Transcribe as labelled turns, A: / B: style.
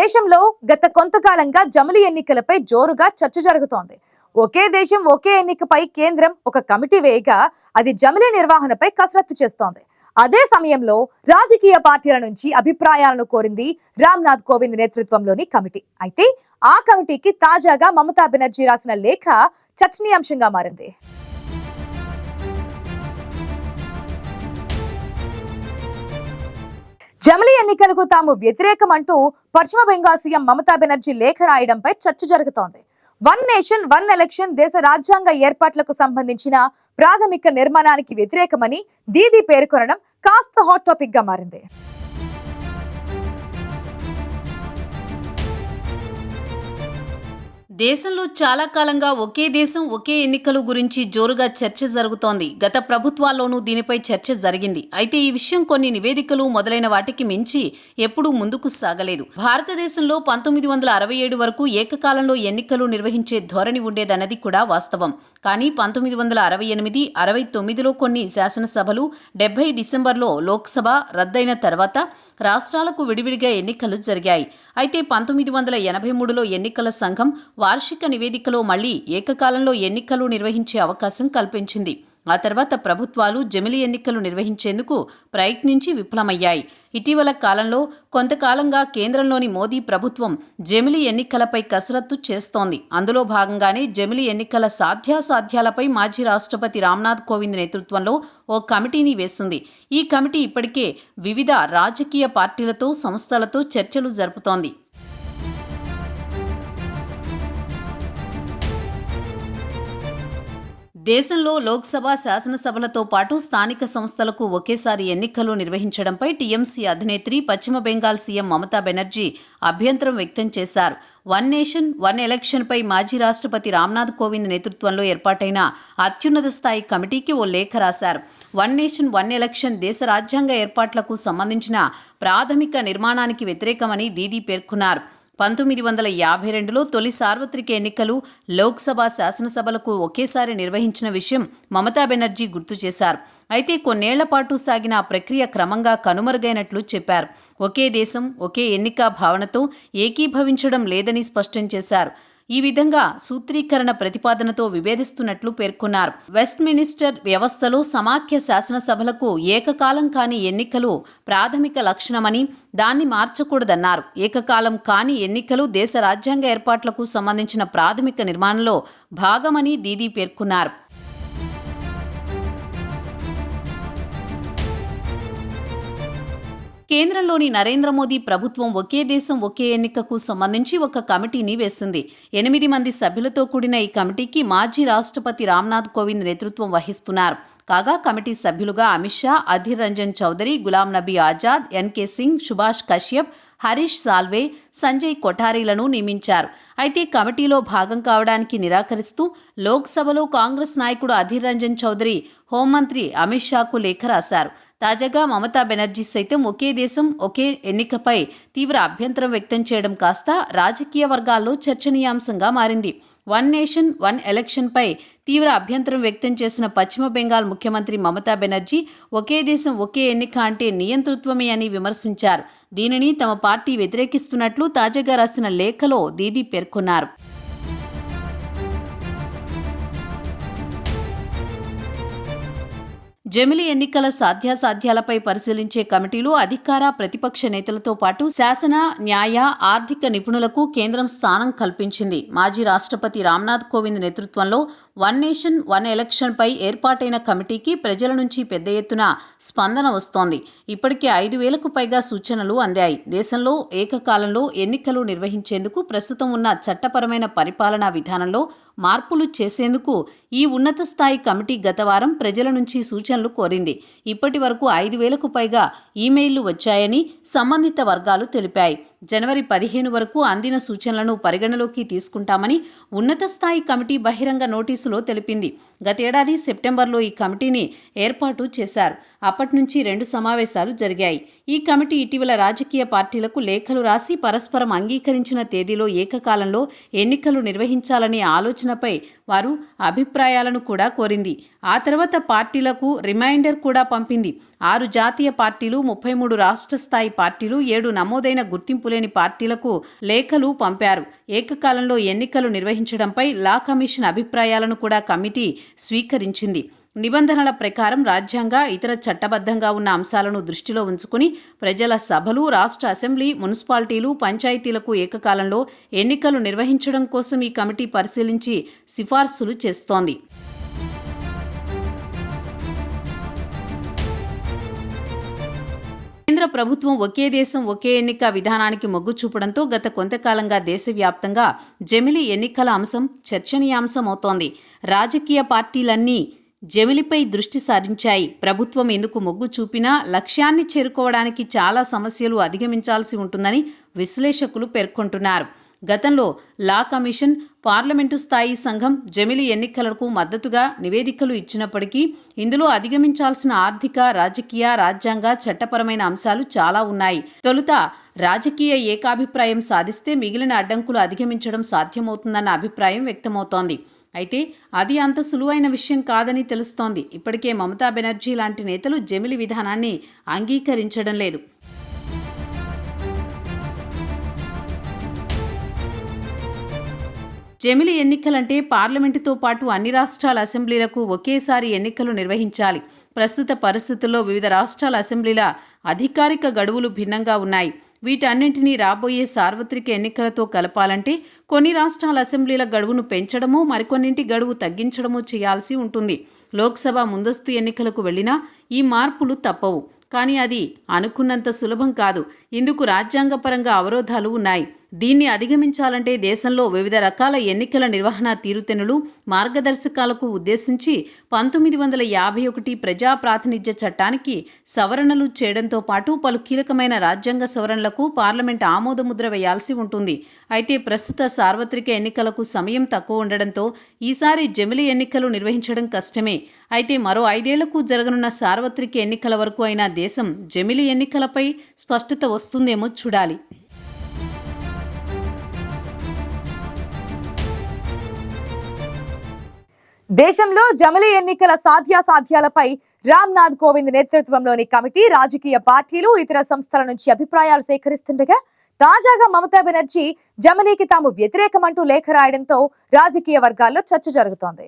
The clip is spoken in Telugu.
A: దేశంలో గత కొంతకాలంగా జమిలి ఎన్నికలపై జోరుగా చర్చ జరుగుతోంది. ఒకే దేశం ఒకే ఎన్నికపై కేంద్రం ఒక కమిటీ వేయగా అది జమిలి నిర్వహణపై కసరత్తు చేస్తోంది. అదే సమయంలో రాజకీయ పార్టీల నుంచి అభిప్రాయాలను కోరింది రామ్నాథ్ కోవింద్ నేతృత్వంలోని కమిటీ. అయితే ఆ కమిటీకి తాజాగా మమతా బెనర్జీ రాసిన లేఖ చర్చనీయాంశంగా మారింది. జమిలి ఎన్నికలకు తాము వ్యతిరేకమంటూ పశ్చిమ బెంగాల్ సీఎం మమతా బెనర్జీ లేఖ రాయడంపై చర్చ జరుగుతోంది. వన్ నేషన్ వన్ ఎలక్షన్ దేశ రాజ్యాంగ ఏర్పాట్లకు సంబంధించిన ప్రాథమిక నిర్మాణానికి వ్యతిరేకమని దీదీ పేర్కొనడం కాస్త హాట్ టాపిక్గా మారింది.
B: దేశంలో చాలా కాలంగా ఒకే దేశం ఒకే ఎన్నికలు గురించి జోరుగా చర్చ జరుగుతోంది. గత ప్రభుత్వాల్లోనూ దీనిపై చర్చ జరిగింది. అయితే ఈ విషయం కొన్ని నివేదికలు మొదలైన వాటికి మించి ఎప్పుడూ ముందుకు సాగలేదు. భారతదేశంలో పంతొమ్మిది వందల అరవై ఏడు వరకు ఏకకాలంలో ఎన్నికలు నిర్వహించే ధోరణి ఉండేదన్నది కూడా వాస్తవం. కానీ పంతొమ్మిది వందల అరవై ఎనిమిది అరవై తొమ్మిదిలో కొన్ని శాసనసభలు డెబ్బై డిసెంబర్లో లోక్సభ రద్దయిన తర్వాత రాష్ట్రాలకు విడివిడిగా ఎన్నికలు జరిగాయి. అయితే పంతొమ్మిది వందల ఎనభై మూడులో ఎన్నికల సంఘం వార్షిక నివేదికలో మళ్ళీ ఏకకాలంలో ఎన్నికలు నిర్వహించే అవకాశం కల్పించింది. ఆ తర్వాత ప్రభుత్వాలు జమిలి ఎన్నికలు నిర్వహించేందుకు ప్రయత్నించి విఫలమయ్యాయి. ఇటీవల కాలంలో కొంతకాలంగా కేంద్రంలోని మోదీ ప్రభుత్వం జమిలి ఎన్నికలపై కసరత్తు చేస్తోంది. అందులో భాగంగానే జమిలి ఎన్నికల సాధ్యాసాధ్యాలపై మాజీ రాష్ట్రపతి రామ్నాథ్ కోవింద్ నేతృత్వంలో ఓ కమిటీని వేసింది. ఈ కమిటీ ఇప్పటికే వివిధ రాజకీయ పార్టీలతో సంస్థలతో చర్చలు జరుపుతోంది. దేశంలో లోక్సభ శాసనసభలతో పాటు స్థానిక సంస్థలకు ఒకేసారి ఎన్నికలు నిర్వహించడంపై టీఎంసీ అధినేత్రి పశ్చిమ బెంగాల్ సీఎం మమతా బెనర్జీ అభ్యంతరం వ్యక్తం చేశారు. వన్ నేషన్ వన్ ఎలక్షన్పై మాజీ రాష్ట్రపతి రామ్నాథ్ కోవింద్ నేతృత్వంలో ఏర్పాటైన అత్యున్నత స్థాయి కమిటీకి ఓ లేఖ రాశారు. వన్ నేషన్ వన్ ఎలక్షన్ దేశ రాజ్యాంగ ఏర్పాట్లకు సంబంధించిన ప్రాథమిక నిర్మాణానికి వ్యతిరేకమని దీదీ పేర్కొన్నారు. పంతొమ్మిది వందల యాభై రెండులో తొలి సార్వత్రిక ఎన్నికలు లోక్సభ శాసనసభలకు ఒకేసారి నిర్వహించిన విషయం మమతా బెనర్జీ గుర్తు చేశారు. అయితే కొన్నేళ్ళ పాటు సాగిన ఆ ప్రక్రియ క్రమంగా కనుమరుగైనట్లు చెప్పారు. ఒకే దేశం ఒకే ఎన్నిక భావనతో ఏకీభవించడం లేదని స్పష్టం చేశారు. ఈ విధంగా సూత్రీకరణ ప్రతిపాదనతో విభేదిస్తున్నట్లు పేర్కొన్నారు. వెస్ట్ మినిస్టర్ వ్యవస్థలో సమాఖ్య శాసనసభలకు ఏకకాలం కాని ఎన్నికలు ప్రాథమిక లక్షణమని దాన్ని మార్చకూడదన్నారు. ఏకకాలం కాని ఎన్నికలు దేశ రాజ్యాంగ ఏర్పాట్లకు సంబంధించిన ప్రాథమిక నిర్మాణంలో భాగమని దీదీ పేర్కొన్నారు. కేంద్రంలోని నరేంద్ర మోదీ ప్రభుత్వం ఒకే దేశం ఒకే ఎన్నికకు సంబంధించి ఒక కమిటీని వేసింది. ఎనిమిది మంది సభ్యులతో కూడిన ఈ కమిటీకి మాజీ రాష్ట్రపతి రామ్నాథ్ కోవింద్ నేతృత్వం వహిస్తున్నారు. కాగా కమిటీ సభ్యులుగా అమిత్ షా అధీర్ రంజన్ చౌదరి గులాం నబీ ఆజాద్ ఎన్కే సింగ్ సుభాష్ కశ్యప్ హరీష్ సాల్వే సంజయ్ కొఠారీలను నియమించారు. అయితే కమిటీలో భాగం కావడానికి నిరాకరిస్తూ లోక్సభలో కాంగ్రెస్ నాయకుడు అధీర్ రంజన్ చౌదరి హోంమంత్రి అమిత్ షాకు లేఖ రాశారు. తాజాగా మమతా బెనర్జీ సైతం ఒకే దేశం ఒకే ఎన్నికపై తీవ్ర అభ్యంతరం వ్యక్తం చేయడం కాస్త రాజకీయ వర్గాల్లో చర్చనీయాంశంగా మారింది. వన్ నేషన్ వన్ ఎలక్షన్పై తీవ్ర అభ్యంతరం వ్యక్తం చేసిన పశ్చిమ బెంగాల్ ముఖ్యమంత్రి మమతా బెనర్జీ ఒకే దేశం ఒకే ఎన్నిక అంటే నియంతృత్వమే అని విమర్శించారు. దీనిని తమ పార్టీ వ్యతిరేకిస్తున్నట్లు తాజాగా రాసిన లేఖలో దీదీ పేర్కొన్నారు. జమిలి ఎన్నికల సాధ్యాసాధ్యాలపై పరిశీలించే కమిటీలు అధికార ప్రతిపక్ష నేతలతో పాటు శాసన న్యాయ ఆర్థిక నిపుణులకు కేంద్రం స్థానం కల్పించింది. మాజీ రాష్ట్రపతి రామ్నాథ్ కోవింద్ నేతృత్వంలో వన్ నేషన్ వన్ ఎలక్షన్పై ఏర్పాటైన కమిటీకి ప్రజల నుంచి పెద్ద ఎత్తున స్పందన వస్తోంది. ఇప్పటికే ఐదు వేలకు పైగా సూచనలు అందాయి. దేశంలో ఏకకాలంలో ఎన్నికలు నిర్వహించేందుకు ప్రస్తుతం ఉన్న చట్టపరమైన పరిపాలనా విధానంలో మార్పులు చేసేందుకు ఈ ఉన్నత స్థాయి కమిటీ గత వారం ప్రజల నుంచి సూచనలు కోరింది. ఇప్పటి వరకు ఐదు వేలకు పైగా ఈమెయిల్లు వచ్చాయని సంబంధిత వర్గాలు తెలిపాయి. జనవరి పదిహేను వరకు అందిన సూచనలను పరిగణలోకి తీసుకుంటామని ఉన్నత స్థాయి కమిటీ బహిరంగ నోటీసులో తెలిపింది. గతేడాది సెప్టెంబర్లో ఈ కమిటీని ఏర్పాటు చేశారు. అప్పటి నుంచి రెండు సమావేశాలు జరిగాయి. ఈ కమిటీ ఇటీవల రాజకీయ పార్టీలకు లేఖలు రాసి పరస్పరం అంగీకరించిన తేదీలో ఏకకాలంలో ఎన్నికలు నిర్వహించాలనే ఆలోచనపై వారు అభిప్రాయాలను కూడా కోరింది. ఆ తర్వాత పార్టీలకు రిమైండర్ కూడా పంపింది. ఆరు జాతీయ పార్టీలు ముప్పై మూడు రాష్ట్ర స్థాయి పార్టీలు ఏడు నమోదైన గుర్తింపు లేని పార్టీలకు లేఖలు పంపారు. ఏకకాలంలో ఎన్నికలు నిర్వహించడంపై లా కమిషన్ అభిప్రాయాలను కూడా కమిటీ స్వీకరించింది. నిబంధనల ప్రకారం రాజ్యాంగ ఇతర చట్టబద్ధంగా ఉన్న అంశాలను దృష్టిలో ఉంచుకుని ప్రజల సభలు రాష్ట్ర అసెంబ్లీ మున్సిపాలిటీలు పంచాయతీలకు ఏకకాలంలో ఎన్నికలు నిర్వహించడం కోసం ఈ కమిటీ పరిశీలించి సిఫార్సులు చేస్తోంది. కేంద్ర ప్రభుత్వం ఒకే దేశం ఒకే ఎన్నిక విధానానికి మొగ్గు చూపడంతో గత కొంతకాలంగా దేశవ్యాప్తంగా జమిలి ఎన్నికల అంశం చర్చనీయాంశం అవుతోంది రాజకీయ పార్టీలన్నీ జమిలిపై దృష్టి సారించాయి. ప్రభుత్వం ఎందుకు మొగ్గు చూపినా లక్ష్యాన్ని చేరుకోవడానికి చాలా సమస్యలు అధిగమించాల్సి ఉంటుందని విశ్లేషకులు పేర్కొంటున్నారు. గతంలో లా కమిషన్ పార్లమెంటు స్థాయి సంఘం జమిలి ఎన్నికలకు మద్దతుగా నివేదికలు ఇచ్చినప్పటికీ ఇందులో అధిగమించాల్సిన ఆర్థిక రాజకీయ రాజ్యాంగ చట్టపరమైన అంశాలు చాలా ఉన్నాయి. తొలుత రాజకీయ ఏకాభిప్రాయం సాధిస్తే మిగిలిన అడ్డంకులు అధిగమించడం సాధ్యమవుతుందన్న అభిప్రాయం వ్యక్తమవుతోంది. అయితే అది అంత సులువైన విషయం కాదని తెలుస్తోంది. ఇప్పటికే మమతా బెనర్జీ లాంటి నేతలు జమిలి విధానాన్ని అంగీకరించడం లేదు. జమిలి ఎన్నికలంటే పార్లమెంటుతో పాటు అన్ని రాష్ట్రాల అసెంబ్లీలకు ఒకేసారి ఎన్నికలు నిర్వహించాలి. ప్రస్తుత పరిస్థితుల్లో వివిధ రాష్ట్రాల అసెంబ్లీల అధికారిక గడువులు భిన్నంగా ఉన్నాయి. వీటన్నింటినీ రాబోయే సార్వత్రిక ఎన్నికలతో కలపాలంటే కొన్ని రాష్ట్రాల అసెంబ్లీల గడువును పెంచడమో మరికొన్నింటి గడువు తగ్గించడమో చేయాల్సి ఉంటుంది. లోక్సభ ముందస్తు ఎన్నికలకు వెళ్ళినా ఈ మార్పులు తప్పవు. కానీ అది అనుకున్నంత సులభం కాదు. ఇందుకు రాజ్యాంగపరంగా అవరోధాలు ఉన్నాయి. దీన్ని అధిగమించాలంటే దేశంలో వివిధ రకాల ఎన్నికల నిర్వహణ తీరుతెనులు మార్గదర్శకాలకు ఉద్దేశించి పంతొమ్మిది వందల యాభై ఒకటి ప్రజా ప్రాతినిధ్య చట్టానికి సవరణలు చేయడంతో పాటు పలు కీలకమైన రాజ్యాంగ సవరణలకు పార్లమెంట్ ఆమోదముద్ర వేయాల్సి ఉంటుంది. అయితే ప్రస్తుత సార్వత్రిక ఎన్నికలకు సమయం తక్కువ ఉండడంతో ఈసారి జమిలి ఎన్నికలు నిర్వహించడం కష్టమే. అయితే మరో ఐదేళ్ళకు జరగనున్న సార్వత్రిక ఎన్నికల వరకు అయినా దేశం జమిలి ఎన్నికలపై స్పష్టత వస్తుందేమో చూడాలి.
A: దేశంలో జమలి ఎన్నికల సాధ్యాసాధ్యాలపై రామ్నాథ్ కోవింద్ నేతృత్వంలోని కమిటీ రాజకీయ పార్టీలు ఇతర సంస్థల నుంచి అభిప్రాయాలు సేకరిస్తుండగా తాజాగా మమతా బెనర్జీ జమిలీకి తాము వ్యతిరేకమంటూ లేఖ రాయడంతో రాజకీయ వర్గాల్లో చర్చ జరుగుతోంది.